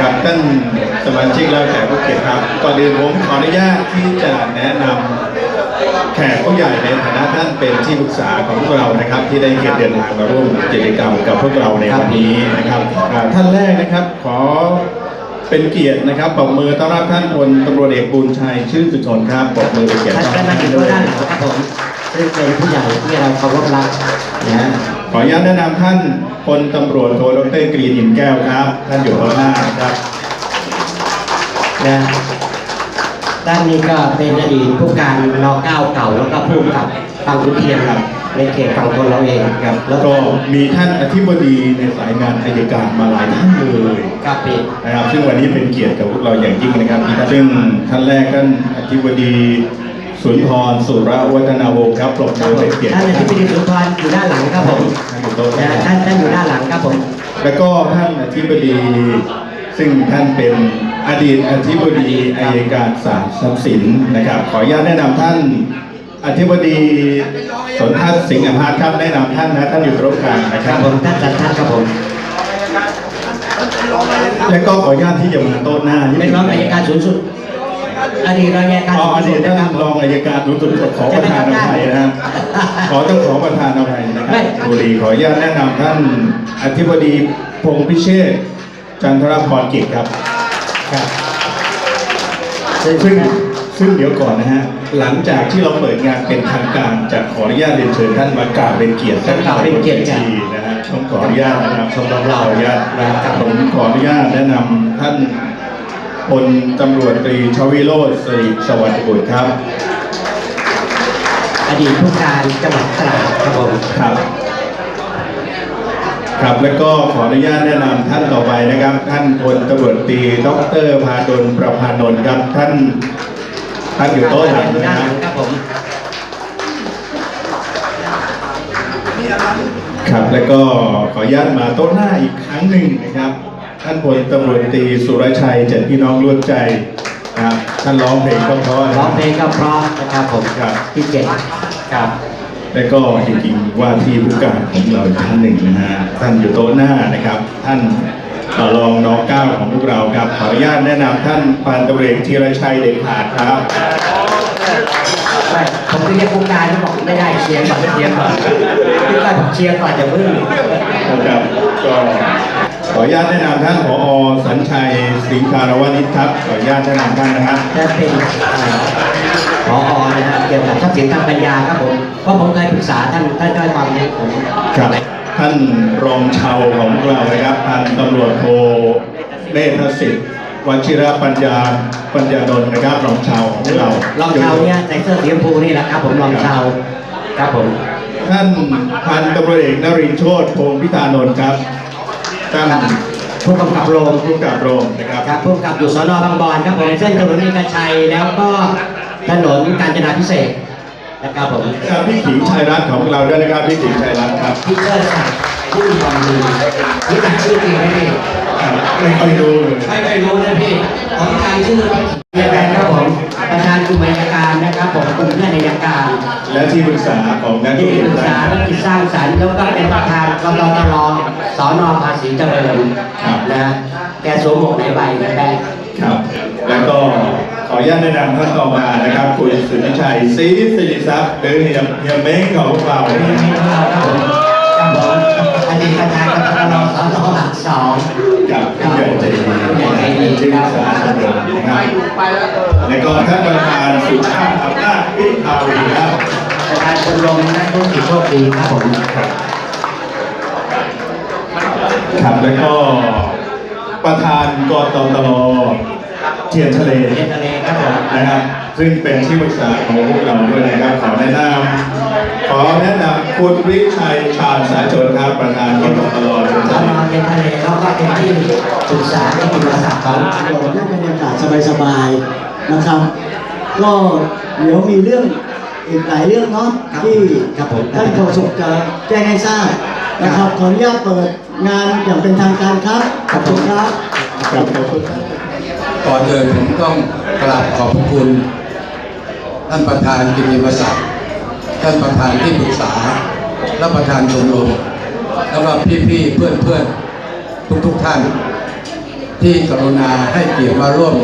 กับท่านสมาชิกและแขกผู้เกียรติครับก่อนอื่นผมขออนุญาตที่จะแนะนำแขกผู้ใหญ่ในฐานะท่านเป็นที่ปรึกษาของพวกเรานะครับ ที่ได้เกียรติเดินทางมาร่วมกิจกรรมกับพวกเราในวันนี้นะครับอ่าท่านแรกนะครับขอเป็นเกียรตินะครับปรบมือต้อนรับท่านพลตำรวจเอกบุญชัยชื่นสุชนครับปรบมือเป็นเกียรติท่านต้อนก็รับนั่งอยู่ด้วยด้านหลังครับผม ซึ่งเป็นผู้ใหญ่ที่เราเคารพรักนะฮะขออนุญาตแนะนำท่านพลตำรวจโทดรกรีนหินแก้วครับ ท่านอยู่ข้างหน้าครับนะด้านนี้ก็เป็นอดีตผู้การนเก้าเก่าแล้วก็ผู้กำกับบางขุนเทียนครับในเขตฝั่งทนเราเองครับ แล้วก็ก็มีท่านอธิบดีในสายงานอัยการมาหลายท่านเลยกาปิดนะครับ ซึ่งวันนี้เป็นเกียรติกับพวกเราอย่างยิ่งนะครับ ซึ่งท่านแรกท่านอธิบดี สุนทรสุรวัฒนาวงศ์ครับปรบมือเป็นเกียรติท่านอธิบดีสุนทรอยู่ด้านหลังครับผมท่านอยู่โต๊ะนะนะท่านท่านอยู่ด้านหลังครับผมแล้วก็ท่านอธิบดีซึ่งท่านเป็นอดีตอธิบดีอายการศาลทรัพย์สินนะครับ ขออนุญาตแนะนำท่านอธิบดีสนทัศน์สิงห์อภาสครับแนะนำท่านนะท่านอยู่ตรงกลางนะคครัรับบผมท่านสันทัศน์ครับผมและก็ขออนุญาตที่จะมาโต๊ะหน้านิดเป็นนึรองอัยการสูงสุด อดีตรองอัยการอ๋อสูงอสุดีดตนะคท่ารับนรองอัยการสูงสุดขอประธานอภัยนะฮะขอต้องขอประธานอภัยนะครับไม่บุรีขออนุญาตแนะนำท่านอธิบดีพงษ์พิเชษฐ์จันทรพรกิจครับครับซึ่งซึ่งซึ่งเดี๋ยวก่อนนะฮะ หลังจากที่เราเปิดงานเป็นทางการจะขออนุญาตเรียนเชิญท่านมากล่าวเป็นเกียรติจะกล่าวเป็นเกียรติทีนะฮะต้องขออนุญาตนะครับสำหรับเราเราขออนุญาตนะครับผมขออนุญาตแนะนำท่าน พลตำรวจตรีชวิโรจน์สิริสวัสดิบุตรครับ อดีตผู้การจังหวัดตราดครับผมครับ ครับแล้วก็ขออนุญาตแนะนำท่านต่อไปนะครับ ท่านพลตำรวจตรีดรพาดลประพานนท์ครับท่านท่านอยู่โต๊ะหลังอยู่นะด้านคหรัลับงครับผมครับแล้วก็ขออนุญาตมาโต๊ะหน้าอีกครั้งหนึ่งนะครับ ท่านพลตำรวจตรีสุรชัยเจ็ดพี่น้องร่วมใจครับท่านร้องเพลงก็เพราะนะร้องเพลงก็เพราะนะครับผมครับที่เจ็ดครับแล้วก็จริงๆว่าที่ผู้การของเราอีกท่านหนึ่งนะฮะท่านอยู่โต๊ะหน้านะครับ ท่านเอ่อรองน้องเก้าของพวกเราครับขออนุญาตแนะนำท่านพันตำรวจเอกธีรชัยเด็ดขาดครับ ไม่ผมก็เรียกผู้การที่บอกไม่ได้เชียร์ก่อนเชียร์ก่อนพี่ก็เชียร์ก่อนอย่าเพิ่งนะครับก็ข ออนุญาตแนะนำท่านผอสัญชัยสิงคารวณิชครับขออนุญาตแนะนำท่านนะครับและเป็นเอ่อผอนะครับเกี่ยวกับทรัพย์สินทางปัญญาครับผมเพราะผมเคยปรึกษาท่านท่านก็ให้ความรู้ผมครับท่านรองเชาวของเรานะครับพันตำรวจโทเนธสิทธิ์วชิรปัญญาปัญญานนท์นะครับรองเชาวของเรารองเท้าเนี่ยใส่เสื้อสีชมพูนี่แหละครับผมรองเท้าครับผมท่านพันตำรวจเอกนรินทร์โชติพงศ์พิธานนท์ครับ ท่านผู้กำกับโรงผู้กำกับโรงนะครับ ครับผู้กำกับอยู่สอนอบางบอนครับผมเส้นถนนเอกชัยแล้วก็ถนนกาญจนาพิเศษกนะครับผมครับพี่ขิงชัยรัตน์ของเราด้วยนะครับพี่ขิงชัยรัตน์ครับพี่เชิดศักดิ์ผู้มีความดีรู้จักชื่อจริงไหมพี่ครับ ไม่ค่อยรู้เลยไม่เคยรู้นะพี่ผมการชื่อยังไงครับผมประธานกลุ่มอัยการนะครับผมกลุ่มเพื่อนอัยการ และที่ปรึกษาของนักที่ธุรปรึกิกจษาธุรกิจสร้างสรรค์แล้วก็เป็นประธานกรตรสอนอภาษีเจริญนะแกสวมหมวกไหนใบนะแกครับ แล้วก็ขออนุญาตแนะนำท่านต่อมานะครับคุณสุทธิชัยศรีสิริทรัพย์หรือเฮียเฮียเม้งของพวกเรา อดีตประธานกรตรสอนอหลักสองกับผู้ใหญ่ใจดีเป็นที่ปรึกษาชมรมนะครับแล้วก็ท่านประธานสุชาติอำนาจพิภาวีครับประธานชมรมนักธุรกิจโชคดีครับผมครับครับแล้วก็ประธานกตตลเทียนทะเลเรียนทะเลครับผมนะครับ ซึ่งเป็นที่ปรึกษาของพวกเราด้วยนะครับขอแนะนำ ขอแนะนำคุณวิชัยชาญสายชนครับประธานกตตลเทียนสทะอนเลอเรียนทะเลแล้วก็เป็นที่ปรึกษาที่กิจศักดิ์ของเราเรื่องบรรยากาศสบายๆนะครับ ก็เดี๋ยวมีเรื่องอีกหลายเรื่องเนาะที่ท่านโฆษกจะแจ้งให้ทราบนะครับขออนุญาตเปิดงานอย่างเป็นทางการครับขอบคุณครับขอบคุณครับก่อนอื่นผมต้องกราบขอบคุณ ท่านประธานกิติมศักดิ์ ท่านประธานที่ปรึกษาและประธานชมรมแล้วก็พี่ๆเพื่อนๆ ทุกๆท่าน ที่กรุณาให้เกียรติมาร่วม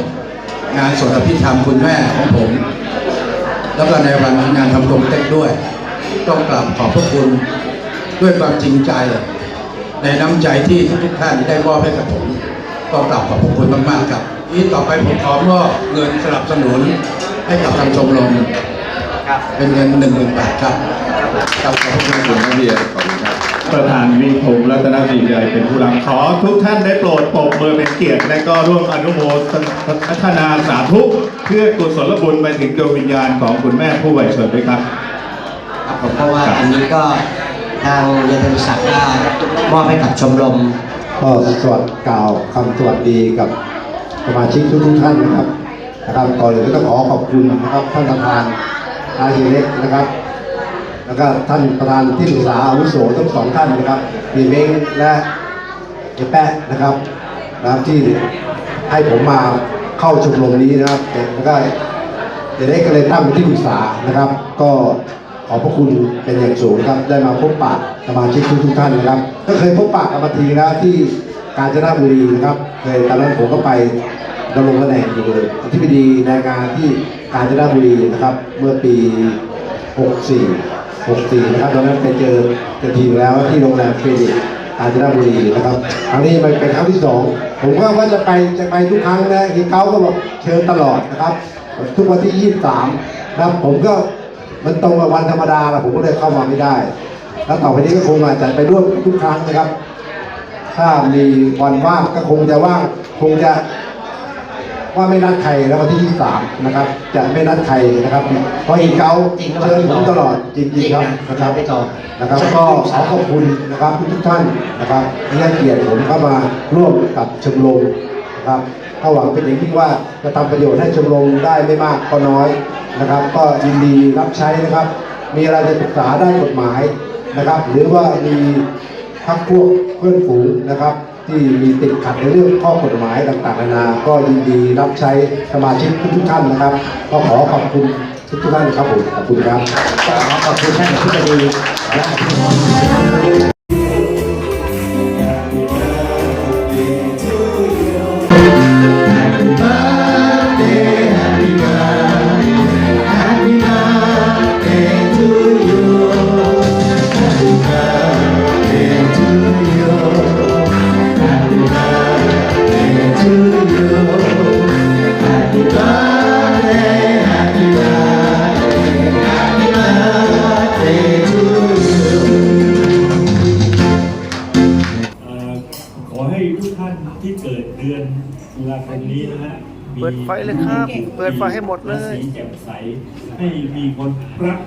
งานสวดอภิธรรมคุณแม่ของผม แล้วก็ในวันงานทำกลมเต็กด้วย ต้องกราบขอบพระคุณด้วยความจริงใจ ในน้ำใจที่ทุกๆท่านได้มอบให้กับผมก็กราบขอบพระคุณมากๆครับนี้ต่อไปผมขอมอบเงินสนับสนุนให้กับทางชมรม เป็นเงินหนึ่งหมื่นบาทครับครับขอบพระคุณขอบคุณนักเรียนขอบคุณครับประธานวิพงศ์รัตนศรีใจเป็นผู้รับขอทุกท่านได้โปรดปรบมือเป็นเกียรติและก็ร่วมอนุโมทนาสาธุเพื่อกุศลบุญไปถึงดวงวิญญาณของคุณแม่ผู้ไหวเฉิดด้วยครับครับผมเพราะว่าอันนี้ก็ทางเรียนเป็นศักดิ์ได้มอบให้กับชมรมก็สวัสดีกล่าวคำสวัสดีกับสมาชิกทุกๆท่านนะครับนะครับก่อนอื่นก็ต้องขอขอบคุณนะครับท่านประธาน อาเฮียเล็กนะครับ แล้วก็ท่านประธานที่ปรึกษาอาวุโสทั้งสองท่านนะครับบีเม้งและเฮียแปะนะครับนะครับที่ให้ผมมาเข้าชมรมนี้นะครับแล้วก็เฮียเล็กก็เลยตั้งเป็นที่ปรึกษานะครับ ก็ขอบพระคุณเป็นอย่างสูงนะครับได้มาพบปะสมาชิกทุกๆท่านนะครับ ก็เคยพบปะกันมาทีแล้วที่กาญจนบุรีนะครับเคยตอนนั้นผมก็ไปดำรงตำแหน่งอยู่อธิบดีแรงงานที่ กาญจนบุรีนะครับ เมื่อปี 64 64นะครับตอนนั้นไปเจอเจอทีแล้วที่โรงแรมเฟรดิกาญจนบุรีนะครับครั้งนี้มันเป็นครั้งที่สองผมก็ว่าจะไปจะไปทุกครั้งนะเฮียเก้าก็บอกเชิญตลอดนะครับ ทุกวันที่ 23นะครับผมก็มันตรงกับวันธรรมดาแล้วผมก็เลยเข้ามาไม่ได้ แล้วต่อไปนี้ก็คงอาจจะไปร่วมทุกครั้งนะครับ ถ้ามีวันว่างก็คงจะว่างคงจะ ว่าไม่นัดใครแล้ววันที่ 23 นะครับ จะไม่นัดใครนะครับเพราะอีกเกาจริงเชิญผมตลอดจริงๆครับนะครับไม่ต่อนะครับ ก็ขอขอบคุณนะครับทุกๆท่านนะครับที่ให้เกียรติผมเข้ามาร่วมกับชมรมนะครับถ้าหวังเป็นอย่างยิ่งว่าจะทำประโยชน์ให้ชมรมได้ไม่มากก็น้อยนะครับ ก็ยินดีรับใช้นะครับ มีอะไรจะปรึกษาได้านกฎหมายนะครับ หรือว่ามีพักพวกเพื่อนฝูงนะครับ ที่มีติดขัดในเรื่องข้อกฎหมายต่างๆนานา ก็ยินดีรับใช้สมาชิกทุกท่านนะครับ ก็ขอขอบคุณทุกท่านครับผมขอบคุณครับขอบคุณท่านผู้บดีและ ทุกท่านที่เกิดเดือนตุลาคมนี้นะฮะมีเปิดไฟเลยครับ เปิดไฟให้หมดเลย สีแจ่มใส ให้มีคนรัก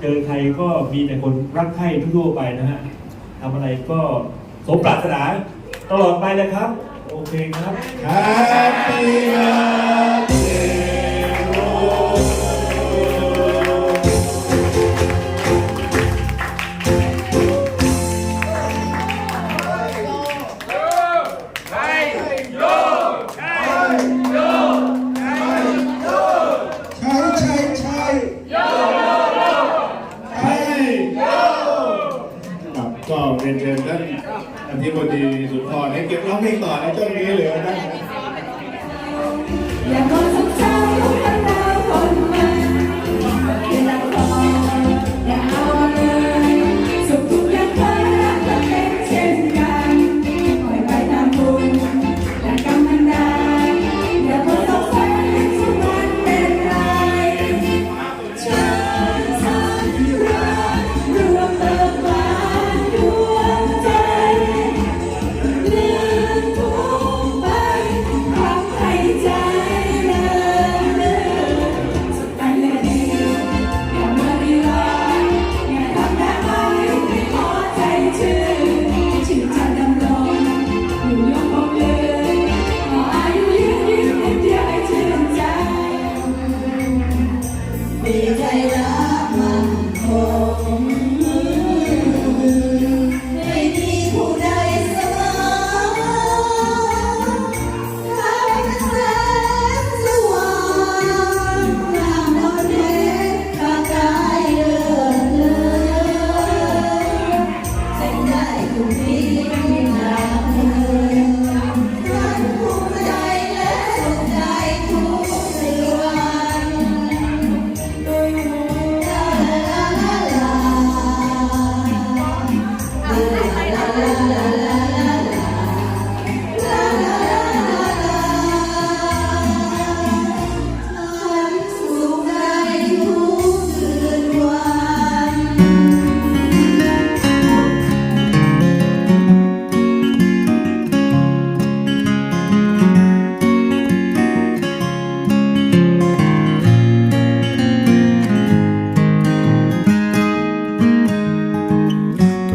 เจอใครก็มีแต่คนรักใคร่ทั่วๆไปนะฮะทำอะไรก็สมปรารถนาตลอดไปเลยครับ โอเคครับ Happy birthday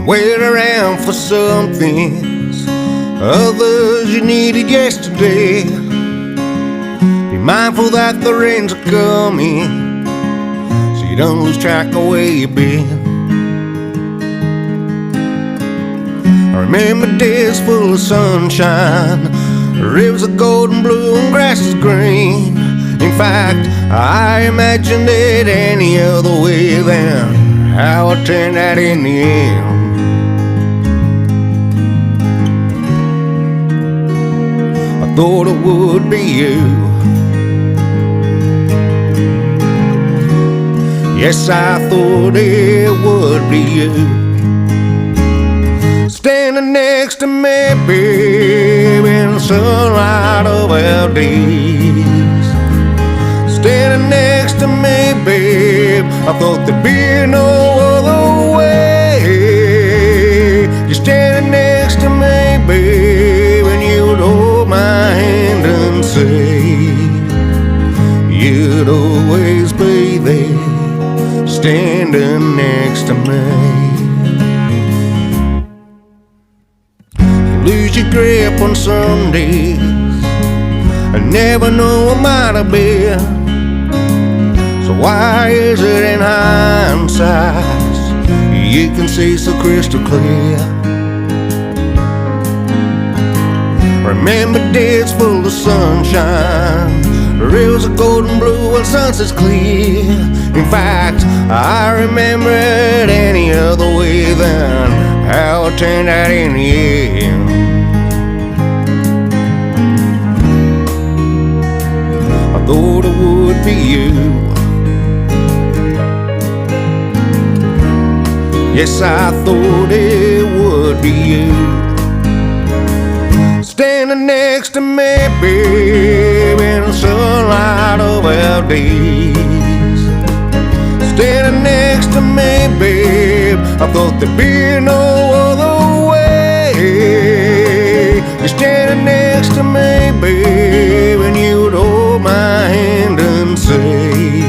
wait around for some things, others you needed yesterday. Be mindful that the rains are coming, so you don't lose track of where you've been. I remember days full of sunshine, rivers are golden blue and grass is green. In fact, I imagined it any other way than how it turned out in the end. Thought it would be you. Yes, I thought it would be you. Standing next to me, babe, in the sunlight of our days. Standing next to me, babe, I thought there'd be no standing next to me. You lose your grip on some days. I never know what might have been. So why is it in hindsight you can see so crystal clear? Remember days full of sunshine, rivers of golden blue and sunsets clear. In fact, I remember it any other way than how it turned out in the end. I thought it would be you. Yes, I thought it would be you. Standing next to me, babe, in the our days. Standing next to me, babe, I thought there'd be no other way. You're standing next to me, babe, and you would hold my hand and say,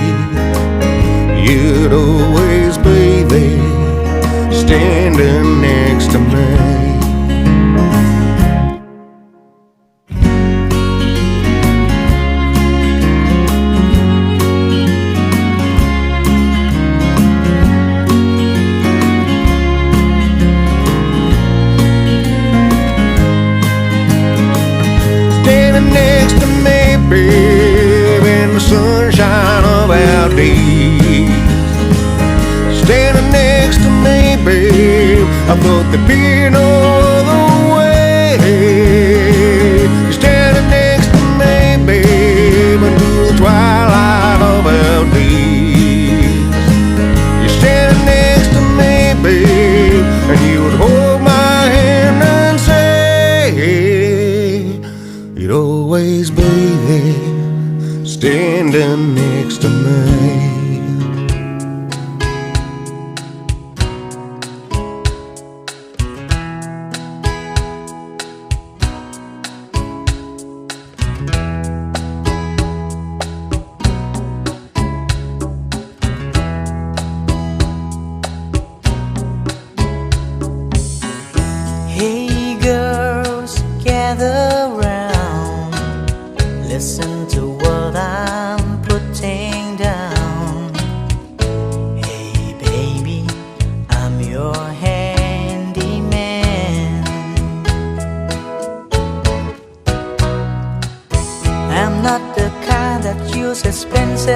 You'd always be there, standing pepino. suspense